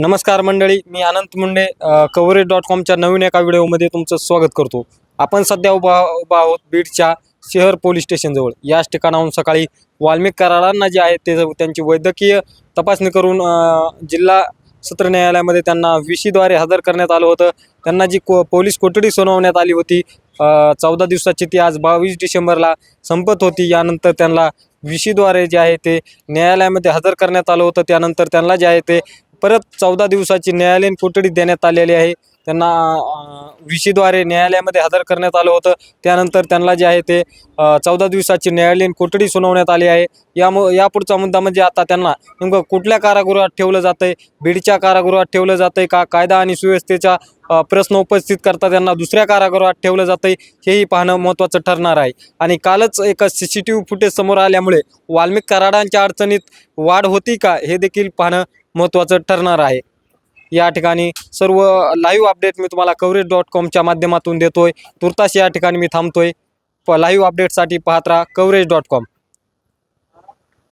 नमस्कार मंडळी मी अनंत मुंडे कवरेज डॉट कॉमच्या नवीन एका व्हिडिओमध्ये तुमचं स्वागत करतो. आपण सध्या उभा उभा आहोत बीडच्या शहर पोलीस स्टेशनजवळ याच ठिकाणाहून सकाळी वाल्मिक करारांना जे आहे ते त्यांची वैद्यकीय तपासणी करून जिल्हा सत्र न्यायालयामध्ये त्यांना विशीद्वारे हजर करण्यात आलं होतं. त्यांना जी को पोलीस कोठडी सुनावण्यात आली होती चौदा दिवसाची ती आज बावीस डिसेंबरला संपत होती. यानंतर त्यांना विशीद्वारे जे आहे ते न्यायालयामध्ये हजर करण्यात आलं होतं. त्यानंतर त्यांना जे आहे ते परत चौदा दिवसाची न्यायालयीन कोठडी देण्यात आलेली आहे. त्यांना विशीद्वारे न्यायालयामध्ये हजर करण्यात आलं होतं. त्यानंतर त्यांना जे आहे ते चौदा दिवसाची न्यायालयीन कोठडी सुनावण्यात आली आहे. यामु यापुढचा मुद्दा म्हणजे आता त्यांना नेमकं कुठल्या कारागृहात ठेवलं जातं आहे बीडच्या कारागृहात ठेवलं जातं आहे का? कायदा आणि सुव्यवस्थेचा प्रश्न उपस्थित करता त्यांना दुसऱ्या कारागृहात ठेवलं जातं आहे हेही पाहणं महत्त्वाचं ठरणार आहे. आणि कालच एक C C T V footage समोर आल्यामुळे वाल्मिक कराडांच्या अडचणीत वाढ होती का? हे देखील पाहणं महत्त्वाचं ठरणार आहे. या ठिकाणी सर्व लाईव्ह अपडेट मी तुम्हाला कवरेज डॉट कॉमच्या माध्यमातून देतोय. तुर्तास या ठिकाणी मी थांबतोय. प लाईव्ह अपडेटसाठी पाहत राहा कवरेज डॉट कॉम